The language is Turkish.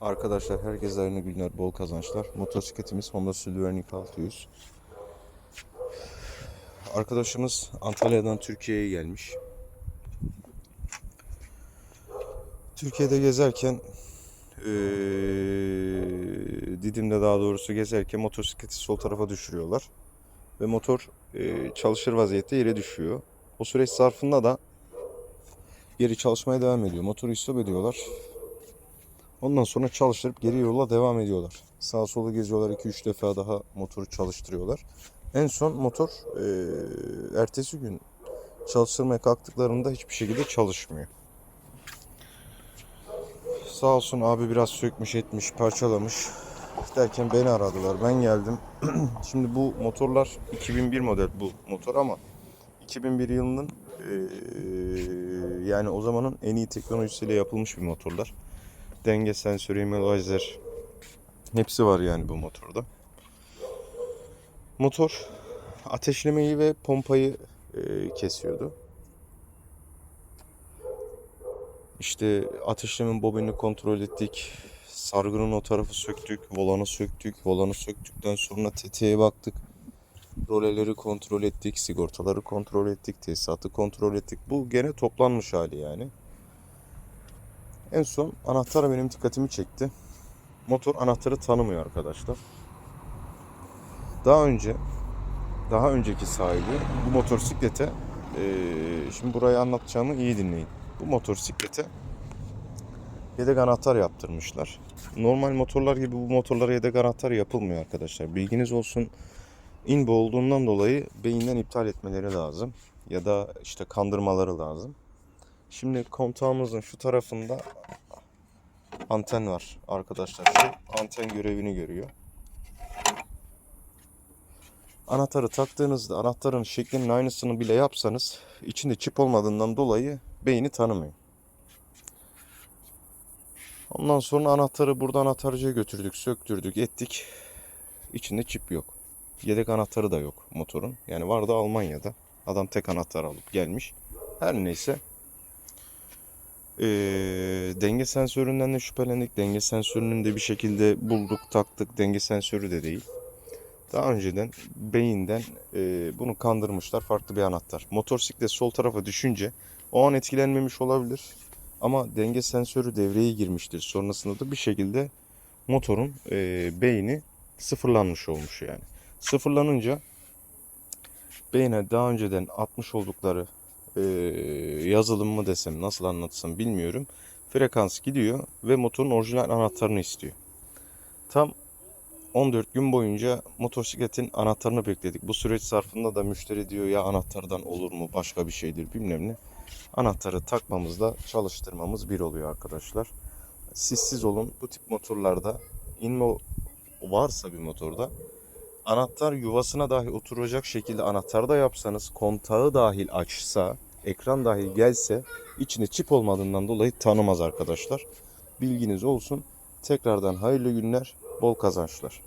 Arkadaşlar herkese hayırlı günler, bol kazançlar. Motosikletimiz Honda Silvernik 600. Arkadaşımız Antalya'dan Türkiye'ye gelmiş. Türkiye'de gezerken eee, Didim'de daha doğrusu gezerken motosikleti sol tarafa düşürüyorlar. Ve motor eee, çalışır vaziyette yere düşüyor. O süreç zarfında da geri çalışmaya devam ediyor. Motoru istop ediyorlar. Ondan sonra çalıştırıp geri yola devam ediyorlar. Sağa sola geziyorlar 2-3 defa daha motoru çalıştırıyorlar. En son motor eee, ertesi gün çalıştırmaya kalktıklarında hiçbir şekilde çalışmıyor. Sağ olsun abi biraz sökmüş etmiş parçalamış derken beni aradılar ben geldim. Şimdi bu motorlar 2001 model bu motor ama 2001 yılının eee, yani o zamanın en iyi teknolojisiyle yapılmış bir motorlar denge sensörü, immobilizer hepsi var yani bu motorda. Motor ateşlemeyi ve pompayı e, kesiyordu. İşte ateşleme bobinini kontrol ettik. Sargının o tarafı söktük, volanı söktük. Volanı söktükten sonra tetiğe baktık. Roleleri kontrol ettik, sigortaları kontrol ettik, tesisatı kontrol ettik. Bu gene toplanmış hali yani. En son anahtar benim dikkatimi çekti. Motor anahtarı tanımıyor arkadaşlar. Daha önce daha önceki sahibi bu motosiklete eee, şimdi burayı anlatacağımı iyi dinleyin. Bu motosiklete yedek anahtar yaptırmışlar. Normal motorlar gibi bu motorlara yedek anahtar yapılmıyor arkadaşlar. Bilginiz olsun. Inbo olduğundan dolayı beyinden iptal etmeleri lazım. Ya da işte kandırmaları lazım. Şimdi kontağımızın şu tarafında anten var arkadaşlar. Şu anten görevini görüyor. Anahtarı taktığınızda anahtarın şeklinin aynısını bile yapsanız içinde çip olmadığından dolayı beyni tanımıyor. Ondan sonra anahtarı burada anahtarcıya götürdük, söktürdük, ettik. İçinde çip yok. Yedek anahtarı da yok motorun. Yani vardı Almanya'da. Adam tek anahtar alıp gelmiş. Her neyse. Ee, denge sensöründen de şüphelendik. Denge sensörünün de bir şekilde bulduk, taktık. Denge sensörü de değil. Daha önceden beyinden e, bunu kandırmışlar. Farklı bir anahtar. Motosiklet sol tarafa düşünce o an etkilenmemiş olabilir. Ama denge sensörü devreye girmiştir. Sonrasında da bir şekilde motorun e, beyni sıfırlanmış olmuş yani. Sıfırlanınca beyne daha önceden atmış oldukları e, yazılım mı desem nasıl anlatsam bilmiyorum. Frekans gidiyor ve motorun orijinal anahtarını istiyor. Tam 14 gün boyunca motosikletin anahtarını bekledik. Bu süreç zarfında da müşteri diyor ya anahtardan olur mu başka bir şeydir bilmem ne. Anahtarı takmamızla çalıştırmamız bir oluyor arkadaşlar. Sissiz olun bu tip motorlarda inmo varsa bir motorda anahtar yuvasına dahi oturacak şekilde anahtar da yapsanız kontağı dahil açsa ekran dahil gelse içinde çip olmadığından dolayı tanımaz arkadaşlar. Bilginiz olsun. Tekrardan hayırlı günler, bol kazançlar.